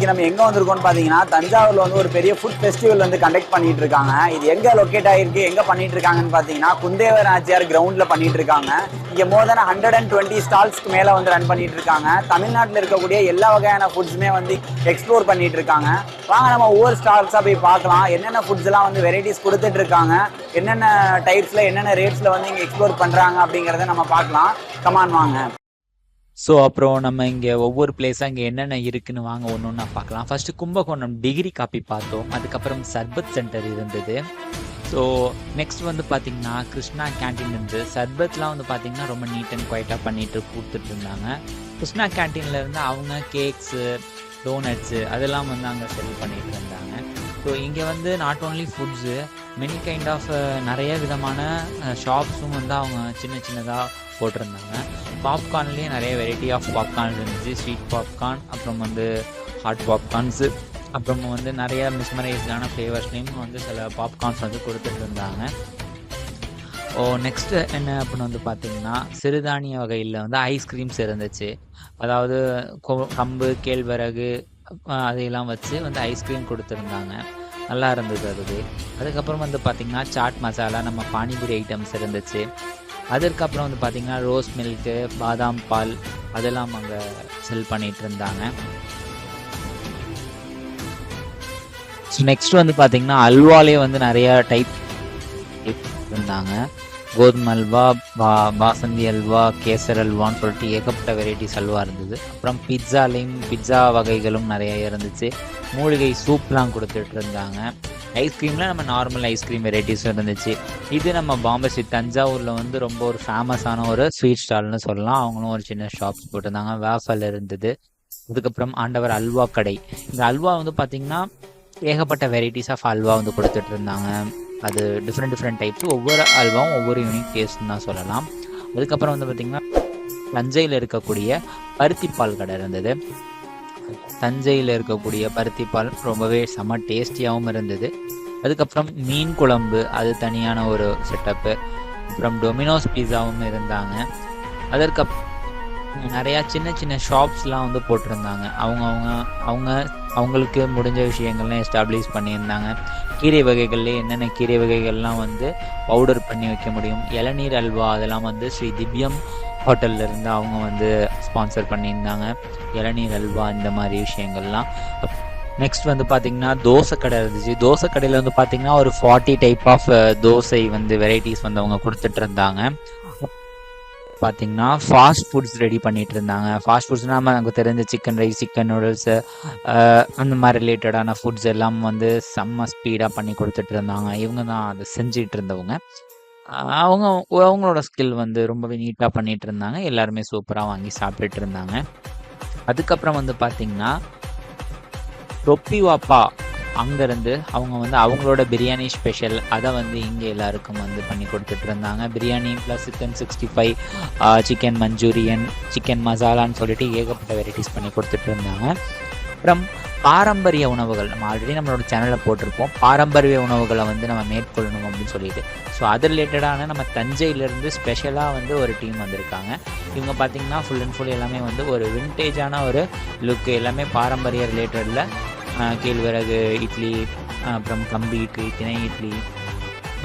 இன்னைக்கு நம்ம எங்க வந்திருக்கோம்னு பாத்தீங்கன்னா தஞ்சாவூர்ல வந்து ஒரு பெரிய ஃபுட் ஃபெஸ்டிவல் வந்து கண்டக்ட் பண்ணிட்டு இருக்காங்க. இது எங்க லொக்கேட் ஆயிருக்கு எங்க பண்ணிட்டு இருக்காங்கன்னு பாத்தீங்கன்னா குந்தேவர் ஆச்சியார் கிரவுண்ட்ல பண்ணிட்டு இருக்காங்க. இங்க more than hundred and twenty ஸ்டால்ஸ்க்கு மேல வந்து ரன் பண்ணிட்டு இருக்காங்க. தமிழ்நாட்டில் இருக்கக்கூடிய எல்லா வகையான ஃபுட்ஸுமே வந்து எக்ஸ்ப்ளோர் பண்ணிட்டு இருக்காங்க. வாங்க நம்ம ஒவ்வொரு ஸ்டால்ஸா போய் பார்க்கலாம். என்னென்ன ஃபுட்ஸ் எல்லாம் வந்து வெரைட்டிஸ் கொடுத்துட்டு இருக்காங்க? என்னென்ன டைப்ஸ்ல என்னென்ன ரேட்ஸ்ல வந்து இங்க எக்ஸ்ப்ளோர் பண்றாங்க அப்படிங்கறத நம்ம பார்க்கலாம். கமான் வாங்க. ஸோ அப்புறம் நம்ம இங்கே ஒவ்வொரு பிளேஸாக இங்கே என்னென்ன இருக்குன்னு வாங்க ஒன்று ஒன்றா பார்க்கலாம். ஃபஸ்ட்டு கும்பகோணம் டிகிரி காப்பி பார்த்தோம். அதுக்கப்புறம் சர்பத் சென்டர் இருந்தது. ஸோ நெக்ஸ்ட் வந்து பார்த்தீங்கன்னா கிருஷ்ணா கேன்டீன் இருந்து சர்பத்லாம் வந்து பார்த்தீங்கன்னா ரொம்ப நீட் அண்ட் குவைட்டாக பண்ணிட்டு கொடுத்துட்டு இருந்தாங்க கிருஷ்ணா கேண்டீன்ல இருந்து அவங்க கேக்ஸு டோனட்ஸு அதெல்லாம் வந்து அங்கே செல் பண்ணிட்டு இருந்தாங்க. ஸோ இங்கே வந்து not only foods many kind of நிறைய விதமான ஷாப்ஸும் வந்து அவங்க சின்ன சின்னதாக போட்டிருந்தாங்க. பாப்கார்ன்லேயே நிறைய வெரைட்டி ஆஃப் பாப்கார்ன்ஸ் இருந்துச்சு. ஸ்வீட் பாப்கார்ன் அப்புறம் வந்து ஹாட் பாப்கார்ன்ஸு அப்புறம் வந்து நிறைய மிஸ்மரைஸ்டான ஃப்ளேவர்ஸ்லேயும் வந்து சில பாப்கார்ன்ஸ் வந்து கொடுத்துட்டு இருந்தாங்க. ஓ நெக்ஸ்ட் என்ன அப்படின்னு வந்து பார்த்தீங்கன்னா சிறுதானிய வகையில் வந்து ஐஸ்கிரீம்ஸ் இருந்துச்சு. அதாவது கம்பு கேழ்வரகு அதையெல்லாம் வச்சு வந்து ஐஸ்கிரீம் கொடுத்துருந்தாங்க. நல்லா இருந்தது அது அதுக்கப்புறம் வந்து பார்த்திங்கன்னா சாட் மசாலா நம்ம பானிபூரி ஐட்டம்ஸ் இருந்துச்சு. அதற்கப்புறம் வந்து பார்த்திங்கன்னா ரோஸ் மில்க்கு பாதாம் பால் அதெல்லாம் அங்கே செல் பண்ணிகிட்டு இருந்தாங்க. நெக்ஸ்ட் வந்து பார்த்திங்கன்னா அல்வாலே வந்து நிறையா டைப் இருந்தாங்க. கோதுமை அல்வா பா பாசந்தி அல்வா கேசர் அல்வான்னு சொல்லிட்டு ஏகப்பட்ட வெரைட்டிஸ் அல்வா இருந்தது. அப்புறம் பிட்சாலையும் பிட்சா வகைகளும் நிறைய இருந்துச்சு. மூலிகை சூப்லாம் கொடுத்துட்டு இருந்தாங்க. ஐஸ்கிரீமில் நம்ம நார்மல் ஐஸ்கிரீம் வெரைட்டிஸ் இருந்துச்சு. இது நம்ம பாம்பே ஸ்ட்ரீட் தஞ்சாவூரில் வந்து ரொம்ப ஒரு ஃபேமஸான ஒரு ஸ்வீட் ஸ்டால்னு சொல்லலாம். அவங்களும் ஒரு சின்ன ஷாப்ஸ் போட்டிருந்தாங்க. வேஃபல் இருந்தது. அதுக்கப்புறம் ஆண்டவர் அல்வா கடை. இந்த அல்வா வந்து பார்த்தீங்கன்னா ஏகப்பட்ட வெரைட்டிஸ் ஆஃப் அல்வா வந்து கொடுத்துட்டு இருந்தாங்க. அது டிஃப்ரெண்ட் டிஃப்ரெண்ட் டைப்ஸ் ஒவ்வொரு அல்வாவும் ஒவ்வொரு யூனிக் டேஸ்ட்னு தான் சொல்லலாம். அதுக்கப்புறம் வந்து பார்த்திங்கன்னா தஞ்சையில் இருக்கக்கூடிய பருத்திப்பால் கடை இருந்தது. தஞ்சையில் இருக்கக்கூடிய பருத்திப்பால் ரொம்பவே செம டேஸ்டியாகவும் இருந்தது. அதுக்கப்புறம் மீன் குழம்பு அது தனியான ஒரு செட்டப்பு அப்புறம் டொமினோஸ் பீஸாவும் இருந்தாங்க. அதற்கு நிறையா சின்ன சின்ன ஷாப்ஸ்லாம் வந்து போட்டிருந்தாங்க. அவங்க அவங்க அவங்க அவங்களுக்கு முடிஞ்ச விஷயங்கள்லாம் எஸ்டாப்ளிஷ் பண்ணியிருந்தாங்க. கீரை வகைகள்லேயே என்னென்ன கீரை வகைகள்லாம் வந்து பவுடர் பண்ணி வைக்க முடியும் இளநீர் அல்வா அதெல்லாம் வந்து ஸ்ரீ திவ்யம் ஹோட்டல்ல இருந்து அவங்க வந்து ஸ்பான்சர் பண்ணியிருந்தாங்க. இளநீர் அல்வா இந்த மாதிரி விஷயங்கள்லாம். நெக்ஸ்ட் வந்து பார்த்தீங்கன்னா தோசை கடை இருந்துச்சு. தோசை கடையில் வந்து பார்த்தீங்கன்னா ஒரு ஃபார்ட்டி டைப் ஆஃப் தோசை வந்து வெரைட்டிஸ் வந்து அவங்க கொடுத்துட்டு இருந்தாங்க. பார்த்தீங்கன்னா ஃபாஸ்ட் ஃபுட்ஸ் ரெடி பண்ணிட்டு இருந்தாங்க. ஃபாஸ்ட் ஃபுட்ஸ்னால் நம்ம நமக்கு தெரிஞ்ச சிக்கன் ரைஸ் சிக்கன் நூடுல்ஸு அந்த மாதிரி ரிலேட்டடான ஃபுட்ஸ் எல்லாம் வந்து செம்ம ஸ்பீடாக பண்ணி கொடுத்துட்டு இருந்தாங்க. இவங்க தான் அதை செஞ்சிட்டு இருந்தவங்க. அவங்க அவங்களோட ஸ்கில் வந்து ரொம்பவே நீட்டாக பண்ணிட்டு இருந்தாங்க எல்லாருமே சூப்பராக வாங்கி சாப்பிட்டுட்டு இருந்தாங்க அதுக்கப்புறம் வந்து பார்த்தீங்கன்னா ரொப்பி வாப்பா அங்கேருந்து அவங்க வந்து அவங்களோட பிரியாணி ஸ்பெஷல் அதை வந்து இங்கே எல்லாருக்கும் வந்து பண்ணி கொடுத்துட்டு இருந்தாங்க biryani plus chicken sixty five chicken manchurian chicken மசாலான்னு சொல்லிட்டு ஏகப்பட்ட வெரைட்டிஸ் பண்ணி கொடுத்துட்டு இருந்தாங்க அப்புறம் பாரம்பரிய உணவுகள். நம்ம ஆல்ரெடி நம்மளோட சேனலில் போட்டிருப்போம். பாரம்பரிய உணவுகளை வந்து நம்ம மேற்கொள்ளணும் அப்படின்னு சொல்லிட்டு. ஸோ அது ரிலேட்டடான நம்ம தஞ்சையிலேருந்து ஸ்பெஷலாக வந்து ஒரு டீம் வந்திருக்காங்க. இவங்க பார்த்திங்கன்னா ஃபுல் அண்ட் ஃபுல் எல்லாமே வந்து ஒரு விண்டேஜான ஒரு லுக் எல்லாமே பாரம்பரிய ரிலேட்டடில் கேழ்வரகு இட்லி அப்புறம் கம்பு இட்லி திணை இட்லி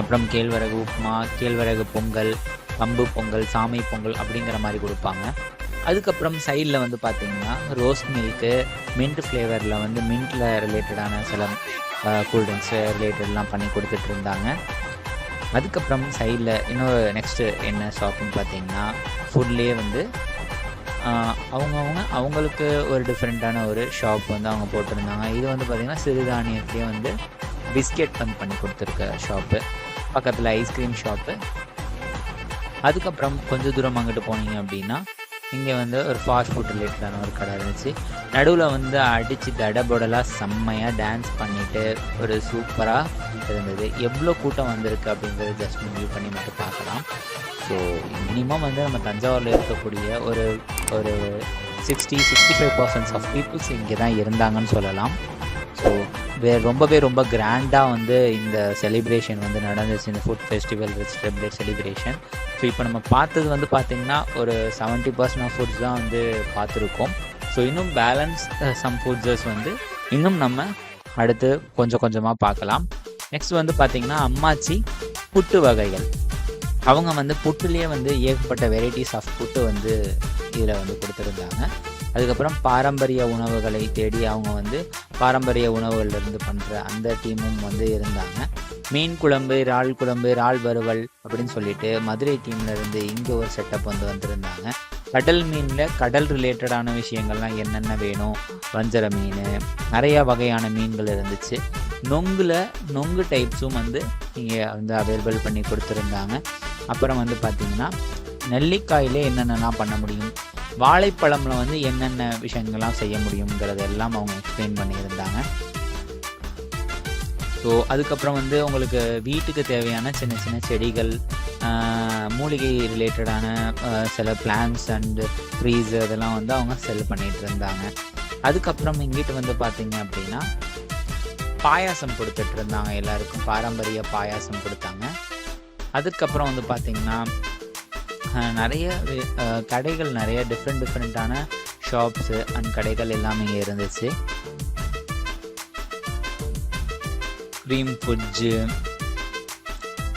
அப்புறம் கேழ்வரகு உப்புமா கேழ்வரகு பொங்கல் கம்பு பொங்கல் சாமை பொங்கல் அப்படிங்கிற மாதிரி கொடுப்பாங்க. அதுக்கப்புறம் சைடில் வந்து பார்த்தீங்கன்னா ரோஸ் மில்க்கு மின்ட் ஃப்ளேவரில் வந்து மின்ட்டில் ரிலேட்டடான சில கூல்ட்ரிங்க்ஸு ரிலேட்டட்லாம் பண்ணி கொடுத்துட்டு இருந்தாங்க. அதுக்கப்புறம் சைடில் இன்னொரு நெக்ஸ்ட்டு என்ன ஷாப்புன்னு பார்த்தீங்கன்னா ஃபுட்லேயே வந்து அவங்கவுங்க அவங்களுக்கு ஒரு டிஃப்ரெண்ட்டான ஒரு ஷாப் வந்து அவங்க போட்டிருந்தாங்க. இது வந்து பார்த்திங்கன்னா சிறுதானியத்துலேயே வந்து பிஸ்கெட் வந்து பண்ணி கொடுத்துருக்க ஷாப்பு பக்கத்தில் ஐஸ்கிரீம் ஷாப்பு அதுக்கப்புறம் கொஞ்சம் தூரம் அங்கிட்டு போனீங்க அப்படின்னா இங்கே வந்து ஒரு ஃபாஸ்ட் ஃபுட் ரிலேட்டடான ஒரு கடை இருந்துச்சு. நடுவில் வந்து அடித்து தடபுடலாக செம்மையாக டான்ஸ் பண்ணிட்டு ஒரு சூப்பராக இருந்தது. எவ்வளோ கூட்டம் வந்திருக்கு அப்படின்றத ஜஸ்ட் முடிவு பண்ணி மட்டும் பார்க்கலாம். ஸோ மினிமம் வந்து நம்ம தஞ்சாவூரில் இருக்கக்கூடிய ஒரு ஒரு sixty sixty five percents of peoples இங்கே தான் இருந்தாங்கன்னு சொல்லலாம். ஸோ வே ரொம்பவே ரொம்ப கிராண்டாக வந்து இந்த செலிப்ரேஷன் வந்து நடந்துச்சு. இந்த food festival vegetable celebration so இப்போ நம்ம பார்த்தது வந்து பார்த்திங்கன்னா ஒரு செவன்ட்டி பர்சன்ட் ஆஃப் ஃபுட்ஸ் தான் வந்து பார்த்துருக்கோம். ஸோ இன்னும் பேலன்ஸ் சம் ஃபுட்ஸஸ் வந்து இன்னும் நம்ம அடுத்து கொஞ்சம் கொஞ்சமாக பார்க்கலாம். நெக்ஸ்ட் வந்து பார்த்திங்கன்னா அம்மாச்சி புட்டு வகைகள். அவங்க வந்து புட்டுலேயே வந்து ஏகப்பட்ட வெரைட்டிஸ் ஆஃப் புட்டு வந்து இதில் வந்து கொடுத்துருந்தாங்க. அதுக்கப்புறம் பாரம்பரிய உணவுகளை தேடி அவங்க வந்து பாரம்பரிய உணவுகள்லேருந்து பண்ணுற அந்த டீமும் வந்து இருந்தாங்க. மீன் குழம்பு இறால் குழம்பு இறால் வறுவல் அப்படின்னு சொல்லிட்டு மதுரை டீம்லேருந்து இங்கே ஒரு செட்டப் வந்து வந்திருந்தாங்க. கடல் மீனில் கடல் ரிலேட்டடான விஷயங்கள்லாம் என்னென்ன வேணும்? வஞ்சர மீன் நிறையா வகையான மீன்கள் இருந்துச்சு. நொங்கில் நொங்கு டைப்ஸும் வந்து இங்கே வந்து அவைலபிள் பண்ணி கொடுத்துருந்தாங்க. அப்புறம் வந்து பார்த்திங்கன்னா நெல்லிக்காயிலே என்னென்னலாம் பண்ண முடியும்? வாழைப்பழமில் வந்து என்னென்ன விஷயங்கள்லாம் செய்ய முடியுங்கிறது எல்லாம் அவங்க எக்ஸ்பிளைன் பண்ணியிருந்தாங்க. ஸோ அதுக்கப்புறம் வந்து உங்களுக்கு வீட்டுக்கு தேவையான சின்ன சின்ன செடிகள் மூலிகை ரிலேட்டடான சில பிளான்ஸ் அண்டு ட்ரீஸ் இதெல்லாம் வந்து அவங்க செல் பண்ணிகிட்டு இருந்தாங்க. அதுக்கப்புறம் இங்கிட்டு வந்து பார்த்தீங்க அப்படின்னா பாயாசம் கொடுத்துட்டு இருந்தாங்க எல்லாருக்கும். பாரம்பரிய பாயாசம் கொடுத்தாங்க. அதுக்கப்புறம் வந்து பார்த்திங்கன்னா நிறைய கடைகள் நிறைய டிஃப்ரெண்ட் டிஃப்ரெண்ட்டான ஷாப்ஸு அண்ட் கடைகள் எல்லாமே இங்கே இருந்துச்சு. க்ரீம் ஃபுட்ஜு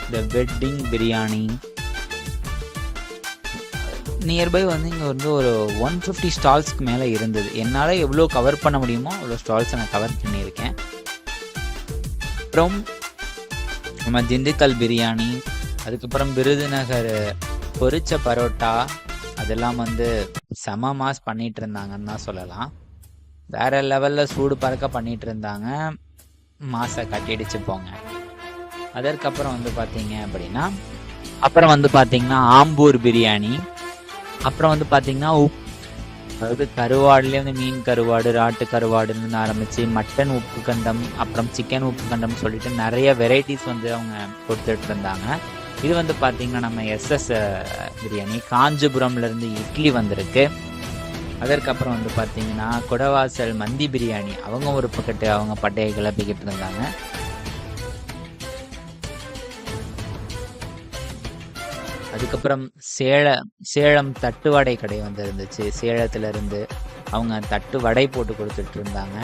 இந்த வெட்டிங் பிரியாணி நியர்பை வந்து இங்கே வந்து ஒரு ஒன் ஃபிஃப்டி ஸ்டால்ஸ்க்கு மேலே இருந்தது. என்னால் எவ்வளோ கவர் பண்ண முடியுமோ அவ்வளோ ஸ்டால்ஸை நான் கவர் பண்ணியிருக்கேன். அப்புறம் நம்ம திண்டுக்கல் பிரியாணி அதுக்கப்புறம் விருதுநகர் பொரிச்ச பரோட்டா அதெல்லாம் வந்து செம மாஸ் பண்ணிட்டு இருந்தாங்கன்னு தான் சொல்லலாம். வேற லெவலில் சூடு பறக்க பண்ணிட்டு இருந்தாங்க மாசை கட்டிடுச்சு போங்க. அதற்கப்புறம் வந்து பார்த்தீங்க அப்படின்னா அப்புறம் வந்து பார்த்தீங்கன்னா ஆம்பூர் பிரியாணி அப்புறம் வந்து பார்த்தீங்கன்னா உப் அதாவது கருவாடுலேயே வந்து மீன் கருவாடு ராட்டு கருவாடுன்னு ஆரம்பிச்சு மட்டன் உப்பு கண்டம் அப்புறம் சிக்கன் உப்பு கண்டம் சொல்லிட்டு நிறைய வெரைட்டிஸ் வந்து அவங்க கொடுத்துட்டு இருந்தாங்க இது வந்து பார்த்தீங்கன்னா நம்ம எஸ்எஸ் பிரியாணி. காஞ்சிபுரம்ல இருந்து இட்லி வந்திருக்கு. அதற்கப்புறம் வந்து பார்த்தீங்கன்னா குடவாசல் மந்தி பிரியாணி. அவங்க ஒரு பக்கத்து அவங்க பட்டையை கிளப்பிக்கிட்டு இருந்தாங்க. அதுக்கப்புறம் சேல சேலம் தட்டுவடை கடை வந்து இருந்துச்சு. சேலத்துல இருந்து அவங்க தட்டு வடை போட்டு கொடுத்துட்டு இருந்தாங்க.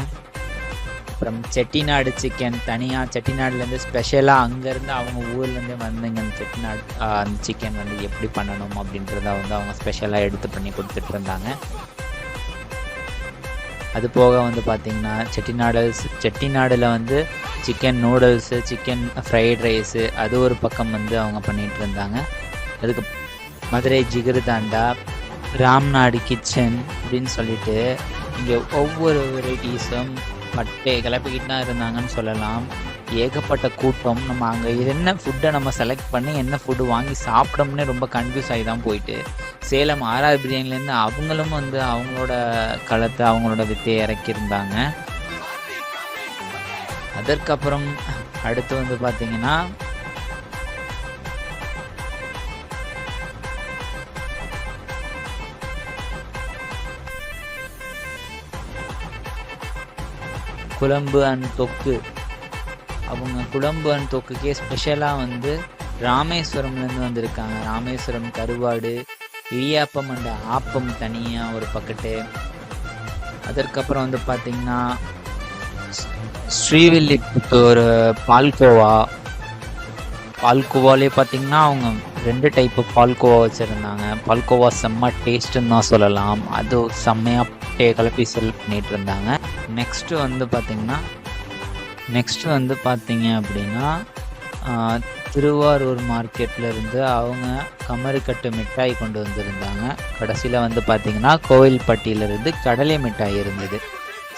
அப்புறம் செட்டிநாடு சிக்கன் தனியாக செட்டிநாடுலேருந்து ஸ்பெஷலாக அங்கேருந்து அவங்க ஊர்லேருந்து வந்துங்க அந்த செட்டிநாடு அந்த சிக்கன் வந்து எப்படி பண்ணணும் அப்படின்றத வந்து அவங்க ஸ்பெஷலாக எடுத்து பண்ணி கொடுத்துட்டு இருந்தாங்க அது போக வந்து பார்த்திங்கன்னா செட்டிநாடல்ஸ் செட்டிநாடில் வந்து chicken noodles chicken fried rice அது ஒரு பக்கம் வந்து அவங்க பண்ணிகிட்டு இருந்தாங்க அதுக்கு மதுரை ஜிகிருதாண்டா ராம்நாடு கிச்சன் அப்படின்னு சொல்லிட்டு இங்கே ஒவ்வொரு வெரைட்டிஸும் பட்டை கிளப்பிக்கிட்டு தான் இருந்தாங்கன்னு சொல்லலாம். ஏகப்பட்ட கூட்டம். நம்ம அங்கே என்ன ஃபுட்டை நம்ம செலக்ட் பண்ணி என்ன ஃபுட்டு வாங்கி சாப்பிடோம்னே ரொம்ப கன்ஃபியூஸ் ஆகி தான் போயிட்டு. சேலம் ஆர்ஆர் பிரியாணிலேருந்து அவங்களும் வந்து அவங்களோட களத்தை அவங்களோட வித்தையை இறக்கியிருந்தாங்க. அதற்கப்புறம் அடுத்து வந்து பார்த்தீங்கன்னா குழம்பு அண்ட் தொக்கு. அவங்க குழம்பு அண்ட் தொக்குக்கே ஸ்பெஷலாக வந்து ராமேஸ்வரம்லேருந்து வந்திருக்காங்க. ராமேஸ்வரம் கருவாடு இடியாப்பம் அண்ட் ஆப்பம் தனியாக ஒரு பக்கெட்டு அதற்கப்புறம் வந்து பார்த்தீங்கன்னா ஸ்ரீவில்லிபுத்தூர் பால்கோவா. பால்கோவாலே பார்த்தீங்கன்னா அவங்க ரெண்டு டைப்பு பால்கோவா வச்சுருந்தாங்க. பால்கோவா செம்ம டேஸ்ட்டுன்னு தான் சொல்லலாம். அது செம்மையாக டே கலப்பி செல் பண்ணிகிட்டு இருந்தாங்க. நெக்ஸ்ட்டு வந்து பார்த்தீங்கன்னா நெக்ஸ்ட்டு வந்து பார்த்தீங்க அப்படின்னா திருவாரூர் மார்க்கெட்ல இருந்து அவங்க கமரிக்கட்டு மிட்டாய் கொண்டு வந்திருந்தாங்க. கடைசியில் வந்து பார்த்தீங்கன்னா கோவில்பட்டியிலிருந்து கடலை மிட்டாய் இருந்தது.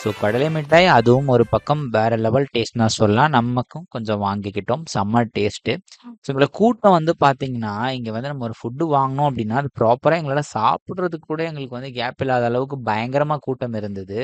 ஸோ கடலை மிட்டாய் அதுவும் ஒரு பக்கம் வேற லெவல் டேஸ்ட்னா சொல்லலாம். நமக்கும் கொஞ்சம் வாங்கிக்கிட்டோம். செம்ம டேஸ்ட்டு ஸோ இதில் கூட்டம் வந்து பார்த்தீங்கன்னா இங்கே வந்து நம்ம ஒரு ஃபுட்டு வாங்கினோம் அப்படின்னா அது ப்ராப்பராக எங்களால் சாப்பிட்றதுக்கு கூட எங்களுக்கு வந்து கேப் இல்லாத அளவுக்கு பயங்கரமாக கூட்டம் இருந்தது.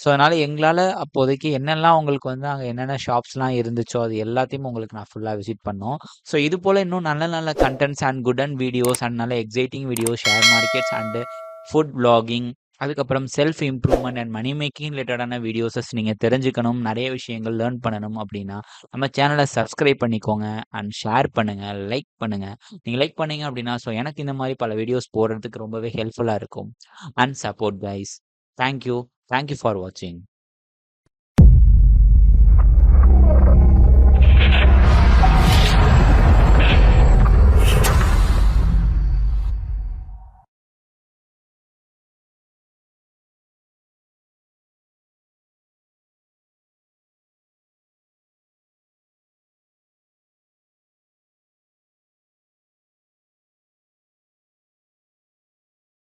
ஸோ அதனால் எங்களால் அப்போதைக்கு என்னெல்லாம் உங்களுக்கு வந்து அங்கே என்னென்ன ஷாப்ஸ்லாம் இருந்துச்சோ அது எல்லாத்தையும் உங்களுக்கு நான் ஃபுல்லாக விசிட் பண்ணோம். ஸோ இது போல் இன்னும் நல்ல நல்ல contents and good and videos and நல்ல exciting videos share markets and food blogging அதுக்கப்புறம் self improvement and money making ரிலேட்டடான வீடியோஸஸ் நீங்கள் தெரிஞ்சுக்கணும் நிறைய விஷயங்கள் லேர்ன் பண்ணணும் அப்படின்னா நம்ம சேனலை சப்ஸ்கிரைப் பண்ணிக்கோங்க அண்ட் ஷேர் பண்ணுங்கள் லைக் பண்ணுங்கள் நீங்கள் லைக் பண்ணீங்க அப்படின்னா ஸோ எனக்கு இந்த மாதிரி பல வீடியோஸ் போடுறதுக்கு ரொம்பவே ஹெல்ப்ஃபுல்லாக இருக்கும். And support guys thank you thank you for வாட்சிங்